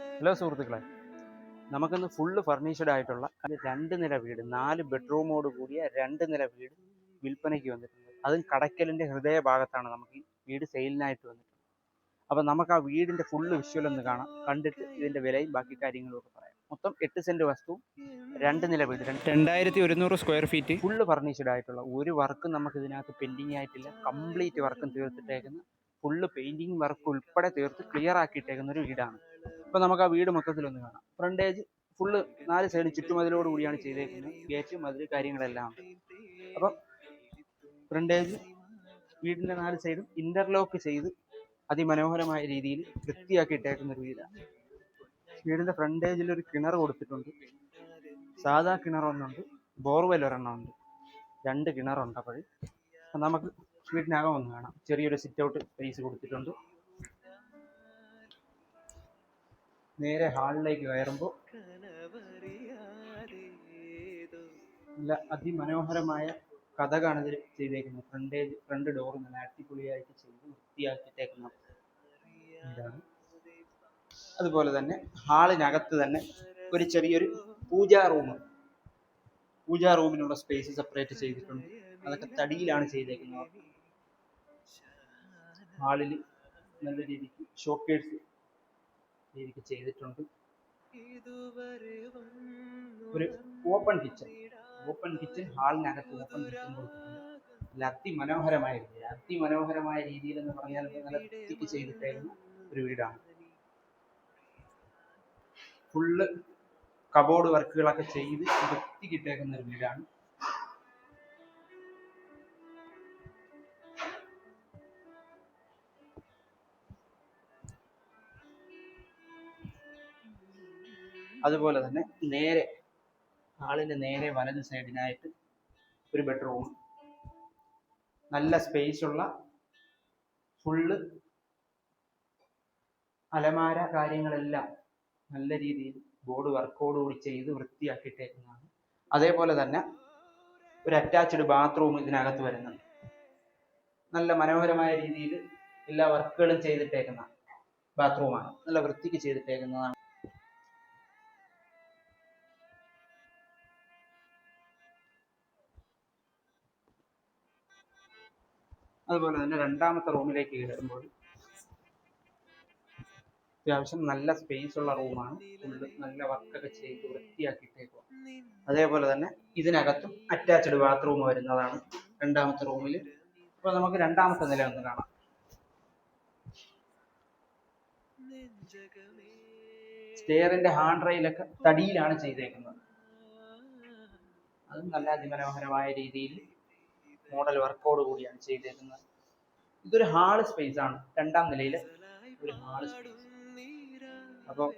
Hello സുഹൃത്തുക്കളെ നമുക്കിന്ന് full furnished ആയിട്ടുള്ള രണ്ട് നില വീട് നാല് ബെഡ്റൂമോട് കൂടിയ രണ്ട് നില വീട് വിൽപ്പനയ്ക്ക് വന്നിട്ടുണ്ട്. അതും കടയ്ക്കലിന്റെ ഹൃദയഭാഗത്താണ് നമുക്ക് ഈ വീട് സെയിലിനായിട്ട് വന്നിട്ടുള്ളത്. അപ്പം നമുക്ക് ആ വീടിന്റെ ഫുള്ള് വിഷ്വൽ ഒന്ന് കാണാം. കണ്ടിട്ട് ഇതിന്റെ വിലയും ബാക്കി കാര്യങ്ങളും ഒക്കെ പറയാം. മൊത്തം എട്ട് സെന്റ് വസ്തു രണ്ട് നില വീട് രണ്ട് രണ്ടായിരത്തി ഒരുന്നൂറ് സ്ക്വയർ ഫീറ്റ് ഫുള്ള് ഫർണിഷ്ഡ് ആയിട്ടുള്ള ഒരു വർക്കും നമുക്ക് ഇതിനകത്ത് പെൻഡിങ് ആയിട്ടില്ല. കംപ്ലീറ്റ് വർക്കും തീർത്തിട്ടേക്കുന്ന ഫുള്ള് പെയിന്റിങ് വർക്ക് ഉൾപ്പെടെ തീർത്ത് ക്ലിയർ ആക്കിയിട്ടേക്കുന്ന ഒരു വീടാണ്. അപ്പോൾ നമുക്ക് ആ വീട് മൊത്തത്തിൽ ഒന്ന് കാണാം. ഫ്രണ്ടേജ് ഫുള്ള് നാല് സൈഡ് ചുറ്റുമതിലോട് കൂടിയാണ് ചെയ്തേക്കുന്നത്. ഗേറ്റ് മതിൽ കാര്യങ്ങളെല്ലാം അപ്പൊ അപ്പം ഫ്രണ്ടേജ് വീടിന്റെ നാല് സൈഡും ഇന്റർലോക്ക് ചെയ്ത് അതിമനോഹരമായ രീതിയിൽ വൃത്തിയാക്കി ഇട്ടേക്കുന്ന ഒരു വീടാണ്. വീടിന്റെ ഫ്രണ്ടേജിൽ ഒരു കിണർ കൊടുത്തിട്ടുണ്ട്. സാധാ കിണറൊന്നുണ്ട്. ബോർവെൽ ഒരെണ്ണം ഉണ്ട്. രണ്ട് കിണറുണ്ട് അപ്പോൾ നമുക്ക് വീടിനകം ഒന്ന് കാണാം. ചെറിയൊരു സിറ്റ് ഔട്ട് സ്പേസ് കൊടുത്തിട്ടുണ്ട്. നേരെ ഹാളിലേക്ക് കയറുമ്പോൾ നല്ല അതിമനോഹരമായ കഥകാണ് ഇതിൽ ചെയ്തേക്കുന്നത് ഫ്രണ്ടേജ് ഫ്രണ്ട് ഡോർ നല്ല അടിപൊളിയായിട്ട് ചെയ്ത് വൃത്തിയാക്കിയിട്ടേക്കുന്ന ഇതാണ്. അതുപോലെ തന്നെ ഹാളിനകത്ത് തന്നെ ഒരു ചെറിയൊരു പൂജാ റൂം. പൂജാ റൂമിനുള്ള സ്പേസ് സെപ്പറേറ്റ് ചെയ്തിട്ടുണ്ട്. അതൊക്കെ തടിയിലാണ് ചെയ്തേക്കുന്നത്. ഹാളിൽ നല്ല രീതിക്ക് ഷോക്കേഴ്സ് രീതിക്ക് ചെയ്തിട്ടുണ്ട്. ഒരു ഓപ്പൺ കിച്ചൺ ഓപ്പൺ കിച്ചൺ ഹാളിനകത്ത് ഓപ്പൺ കിച്ചൺ കൊടുത്തിട്ടുണ്ട്. നല്ല അതിമനോഹരമായ രീതിയിൽ അതിമനോഹരമായ രീതിയിൽ എന്ന് പറഞ്ഞാൽ നല്ല വൃത്തിക്ക് ചെയ്തിട്ടായിരുന്നു ഒരു വീടാണ്. ഫുള്ള് കബോർഡ് വർക്കുകളൊക്കെ ചെയ്ത് വൃത്തിക്കിട്ടേക്കുന്ന ഒരു വീടാണ്. അതുപോലെ തന്നെ നേരെ ഹാളിന്റെ നേരെ വലത് സൈഡിനായിട്ട് ഒരു ബെഡ്റൂം. നല്ല സ്പേസ് ഉള്ള ഫുള്ള് അലമാര കാര്യങ്ങളെല്ലാം നല്ല രീതിയിൽ ബോർഡ് വർക്കോടുകൂടി ചെയ്ത് വൃത്തിയാക്കിയിട്ടേക്കുന്നതാണ്. അതേപോലെ തന്നെ ഒരു അറ്റാച്ച്ഡ് ബാത്റൂം ഇതിനകത്ത് വരുന്നുണ്ട്. നല്ല മനോഹരമായ രീതിയിൽ എല്ലാ വർക്കുകളും ചെയ്തിട്ടേക്കുന്ന ബാത്റൂമാണ് നല്ല വൃത്തിക്ക് ചെയ്തിട്ടേക്കുന്നതാണ്. അതുപോലെ തന്നെ രണ്ടാമത്തെ റൂമിലേക്ക് കയറുമ്പോൾ അത്യാവശ്യം നല്ല സ്പേസ് ഉള്ള റൂമാണ് നല്ല വർക്കൊക്കെ ചെയ്ത് വൃത്തിയാക്കിയിട്ടേക്കുക അതേപോലെ തന്നെ ഇതിനകത്തും അറ്റാച്ച്ഡ് ബാത്റൂം വരുന്നതാണ് രണ്ടാമത്തെ റൂമിൽ അപ്പോൾ നമുക്ക് രണ്ടാമത്തെ നില ഒന്ന് കാണാം. സ്റ്റെയറിന്റെ ഹാൻഡ് റെയിലൊക്കെ തടിയിലാണ് ചെയ്തേക്കുന്നത്. അതും നല്ല അതിമനോഹരമായ രീതിയിൽ മോഡൽ വർക്കോട് കൂടിയാണ് ചെയ്തേക്കുന്നത്. ഇതൊരു ഹാൾ സ്പേസ് ആണ്. രണ്ടാം നിലയിൽ ഒരു ഹാൾ സ്പേസ് അപ്പോൾ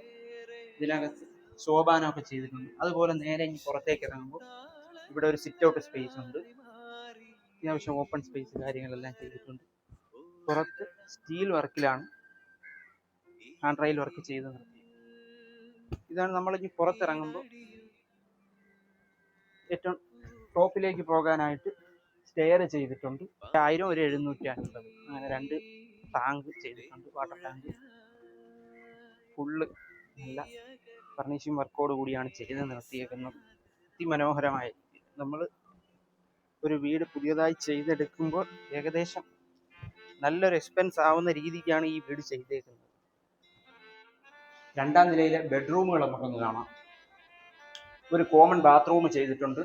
ഇതിനകത്ത് ശോഭാനമൊക്കെ ചെയ്തിട്ടുണ്ട്. അതുപോലെ നേരെ ഇനി പുറത്തേക്ക് ഇറങ്ങുമ്പോൾ ഇവിടെ ഒരു സിറ്റ് ഔട്ട് സ്പേസ് ഉണ്ട്. അത്യാവശ്യം ഓപ്പൺ സ്പേസ് കാര്യങ്ങളെല്ലാം ചെയ്തിട്ടുണ്ട്. പുറത്ത് സ്റ്റീൽ വർക്കിലാണ് ഹാൻഡ് റൈൽ വർക്ക് ചെയ്ത് ഇതാണ് നമ്മൾ ഇനി പുറത്തിറങ്ങുമ്പോൾ ഏറ്റവും ടോപ്പിലേക്ക് പോകാനായിട്ട് സ്റ്റെയർ ചെയ്തിട്ടുണ്ട്. ആയിരം ഒരു എഴുന്നൂറ്റി അൻപത് അങ്ങനെ രണ്ട് ടാങ്ക് ചെയ്തിട്ടുണ്ട്. Water tank. ഫുള്ള് നല്ല ഫർണിഷിംഗ് വർക്കോട് കൂടിയാണ് ചെയ്ത് നിർത്തിയേക്കുന്നത്. അതിമനോഹരമായി. നമ്മൾ ഒരു വീട് പുതിയതായി ചെയ്തെടുക്കുമ്പോൾ ഏകദേശം നല്ലൊരു എക്സ്പെൻസ് ആവുന്ന രീതിക്കാണ് ഈ വീട് ചെയ്തേക്കുന്നത്. രണ്ടാം നിലയിലെ ബെഡ്റൂമുകൾ നമുക്കൊന്ന് കാണാം. ഒരു കോമൺ ബാത്റൂം ചെയ്തിട്ടുണ്ട്.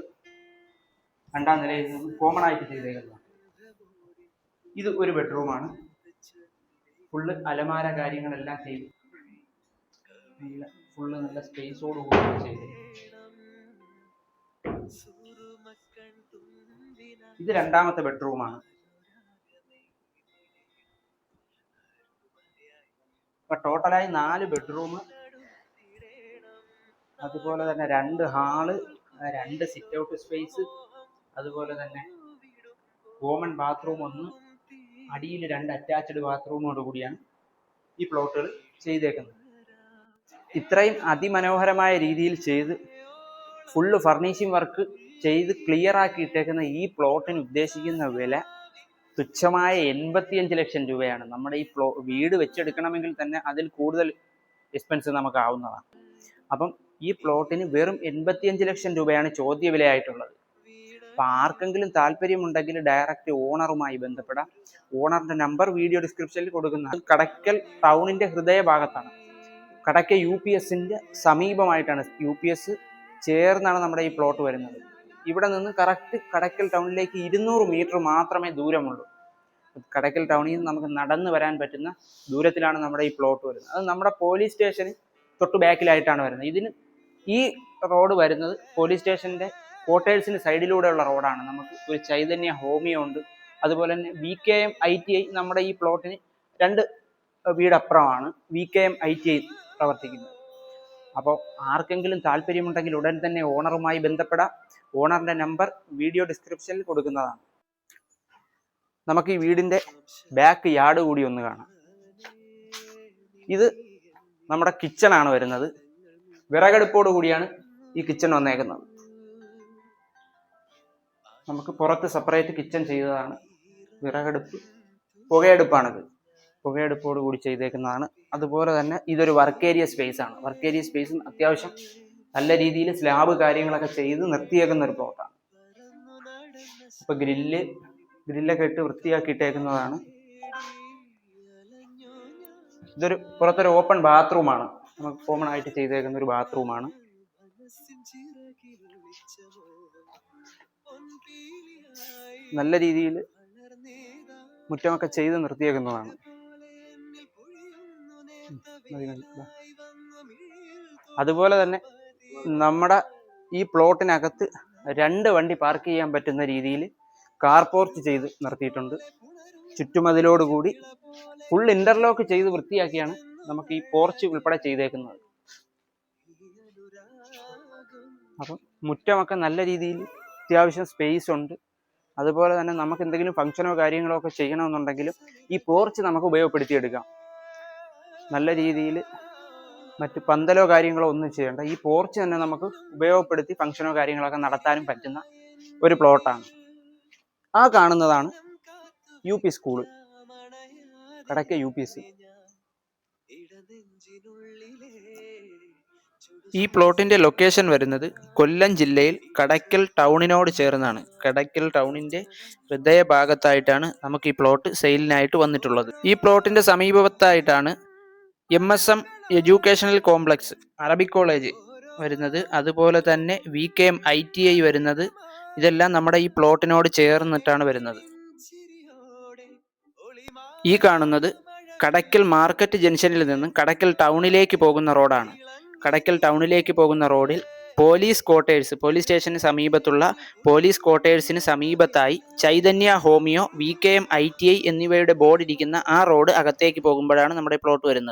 രണ്ടാം നിലയിൽ നിന്ന് കോമൺ ആയിട്ട് ചെയ്തേക്കുന്നതാണ് ഇത് ഒരു ബെഡ്റൂമാണ് ഫുള്ള് അലമാര കാര്യങ്ങളെല്ലാം ചെയ്ത്. നല്ല ഫുള്ള് നല്ല സ്പേസോട് കൂടി ചെയ്ത് ഇത് രണ്ടാമത്തെ ബെഡ്റൂമാണ് ഇപ്പൊ ടോട്ടലായി നാല് ബെഡ്റൂം അതുപോലെ തന്നെ രണ്ട് ഹാൾ രണ്ട് സിറ്റ് ഔട്ട് സ്പേസ് അതുപോലെ തന്നെ കോമൺ ബാത്റൂം ഒന്ന് അടിയിൽ രണ്ട് അറ്റാച്ച്ഡ് ബാത്റൂമോട് കൂടിയാണ് ഈ പ്ലോട്ടുകൾ ചെയ്തേക്കുന്നത്. ഇത്രയും അതിമനോഹരമായ രീതിയിൽ ചെയ്ത് ഫുള്ള് ഫർണിഷിംഗ് വർക്ക് ചെയ്ത് ക്ലിയർ ആക്കി ഇട്ടേക്കുന്ന ഈ പ്ലോട്ടിന് ഉദ്ദേശിക്കുന്ന വില തുച്ഛമായ എൺപത്തിയഞ്ച് ലക്ഷം രൂപയാണ്. നമ്മുടെ ഈ പ്ലോ വീട് വെച്ചെടുക്കണമെങ്കിൽ തന്നെ അതിൽ കൂടുതൽ എക്സ്പെൻസ് നമുക്ക് ആവുന്നതാണ്. അപ്പം ഈ പ്ലോട്ടിന് വെറും എൺപത്തിയഞ്ച് ലക്ഷം രൂപയാണ് ചോദ്യ വിലയായിട്ടുള്ളത് അപ്പം ആർക്കെങ്കിലും താല്പര്യമുണ്ടെങ്കിൽ ഡയറക്റ്റ് ഓണറുമായി ബന്ധപ്പെടാം. ഓണറിന്റെ നമ്പർ വീഡിയോ ഡിസ്ക്രിപ്ഷനിൽ കൊടുക്കുന്ന കടക്കൽ ടൗണിന്റെ ഹൃദയഭാഗത്താണ്. കടക്ക യു പി എസിന്റെ സമീപമായിട്ടാണ് യു പി എസ് ചേർന്നാണ് നമ്മുടെ ഈ പ്ലോട്ട് വരുന്നത്. ഇവിടെ നിന്ന് കറക്റ്റ് കടക്കൽ ടൗണിലേക്ക് ഇരുന്നൂറ് മീറ്റർ മാത്രമേ ദൂരമുള്ളൂ. കടക്കൽ ടൗണിൽ നിന്ന് നമുക്ക് നടന്നു വരാൻ പറ്റുന്ന ദൂരത്തിലാണ് നമ്മുടെ ഈ പ്ലോട്ട് വരുന്നത്. അത് നമ്മുടെ പോലീസ് സ്റ്റേഷന് തൊട്ട് ബാക്കിലായിട്ടാണ് വരുന്നത്. ഇതിന് ഈ റോഡ് വരുന്നത് പോലീസ് സ്റ്റേഷന്റെ ക്വാർട്ടേഴ്സിന് സൈഡിലൂടെയുള്ള റോഡാണ് നമുക്ക് ഒരു ചൈതന്യ ഹോമിയോ ഉണ്ട്. അതുപോലെ തന്നെ V K M I T I നമ്മുടെ ഈ പ്ലോട്ടിന് രണ്ട് വീടപ്പുറമാണ്. V K M I T I പ്രവർത്തിക്കുന്നത്. അപ്പോൾ ആർക്കെങ്കിലും താല്പര്യമുണ്ടെങ്കിൽ ഉടൻ തന്നെ ഓണറുമായി ബന്ധപ്പെടാം. ഓണറിന്റെ നമ്പർ വീഡിയോ ഡിസ്ക്രിപ്ഷനിൽ കൊടുക്കുന്നതാണ്. നമുക്ക് ഈ വീടിന്റെ ബാക്ക് യാർഡ് കൂടി ഒന്ന് കാണാം. ഇത് നമ്മുടെ കിച്ചണാണ് വരുന്നത്. വിറകടുപ്പോട് കൂടിയാണ് ഈ കിച്ചൺ വന്നേക്കുന്നത്. നമുക്ക് പുറത്ത് സെപ്പറേറ്റ് കിച്ചൺ ചെയ്തതാണ്. വിറകടുപ്പ്. പുകയടുപ്പാണിത്. പുകയടുപ്പോട് കൂടി ചെയ്തേക്കുന്നതാണ്. അതുപോലെ തന്നെ ഇതൊരു വർക്ക് ഏരിയ സ്പേസ് ആണ്. വർക്ക് ഏരിയ സ്പേസും അത്യാവശ്യം നല്ല രീതിയിൽ സ്ലാബ് കാര്യങ്ങളൊക്കെ ചെയ്ത് നിർത്തിയേക്കുന്ന ഒരു പ്ലോട്ടാണ് ഇപ്പൊ ഗ്രില്ല് ഗ്രില്ലൊക്കെ ഇട്ട് വൃത്തിയാക്കിയിട്ടേക്കുന്നതാണ്. ഇതൊരു പുറത്തൊരു ഓപ്പൺ ബാത്റൂമാണ് നമുക്ക് കോമൺ ആയിട്ട് ചെയ്തേക്കുന്ന ഒരു ബാത്റൂമാണ് നല്ല രീതിയിൽ മുറ്റമൊക്കെ ചെയ്ത് നിർത്തിയേക്കുന്നതാണ്. അതുപോലെ തന്നെ നമ്മുടെ ഈ പ്ലോട്ടിനകത്ത് രണ്ട് വണ്ടി പാർക്ക് ചെയ്യാൻ പറ്റുന്ന രീതിയിൽ കാർ പോർച്ച് ചെയ്ത് നിർത്തിയിട്ടുണ്ട്. ചുറ്റുമതിലോടുകൂടി ഫുൾ ഇന്റർലോക്ക് ചെയ്ത് വൃത്തിയാക്കിയാണ് നമുക്ക് ഈ പോർച്ച് ഉൾപ്പെടെ ചെയ്തേക്കുന്നത്. അപ്പം മുറ്റമൊക്കെ നല്ല രീതിയിൽ അത്യാവശ്യം സ്പേസ് ഉണ്ട്. അതുപോലെ തന്നെ നമുക്ക് എന്തെങ്കിലും ഫംഗ്ഷനോ കാര്യങ്ങളോ ഒക്കെ ചെയ്യണമെന്നുണ്ടെങ്കിലും ഈ പോർച്ച് നമുക്ക് ഉപയോഗപ്പെടുത്തിയെടുക്കാം. നല്ല രീതിയിൽ മറ്റ് പന്തലോ കാര്യങ്ങളോ ഒന്നും ചെയ്യേണ്ട. ഈ പോർച്ച് തന്നെ നമുക്ക് ഉപയോഗപ്പെടുത്തി ഫംഗ്ഷനോ കാര്യങ്ങളൊക്കെ നടത്താനും പറ്റുന്ന ഒരു പ്ലോട്ടാണ് ആ കാണുന്നതാണ് യു പി സ്കൂൾ കടക്ക യു പി സി ഈ പ്ലോട്ടിന്റെ ലൊക്കേഷൻ വരുന്നത് കൊല്ലം ജില്ലയിൽ കടയ്ക്കൽ ടൗണിനോട് ചേർന്നാണ്. കടയ്ക്കൽ ടൗണിന്റെ ഹൃദയഭാഗത്തായിട്ടാണ് നമുക്ക് ഈ പ്ലോട്ട് സെയിലിനായിട്ട് വന്നിട്ടുള്ളത്. ഈ പ്ലോട്ടിന്റെ സമീപത്തായിട്ടാണ് M S M educational complex Arabic college വരുന്നത്. അതുപോലെ തന്നെ V K M I T I വരുന്നത്. ഇതെല്ലാം നമ്മുടെ ഈ പ്ലോട്ടിനോട് ചേർന്നിട്ടാണ് വരുന്നത്. ഈ കാണുന്നത് കടയ്ക്കൽ മാർക്കറ്റ് ജംഗ്ഷനിൽ നിന്നും കടയ്ക്കൽ ടൗണിലേക്ക് പോകുന്ന റോഡാണ് കടയ്ക്കൽ ടൗണിലേക്ക് പോകുന്ന റോഡിൽ പോലീസ് ക്വാർട്ടേഴ്സ് പോലീസ് സ്റ്റേഷന് സമീപത്തുള്ള പോലീസ് ക്വാർട്ടേഴ്സിന് സമീപത്തായി Chaitanya homeo V K M I T I എന്നിവയുടെ ബോർഡ് ഇരിക്കുന്ന ആ റോഡ് അകത്തേക്ക് പോകുമ്പോഴാണ് നമ്മുടെ പ്ലോട്ട് വരുന്നത്.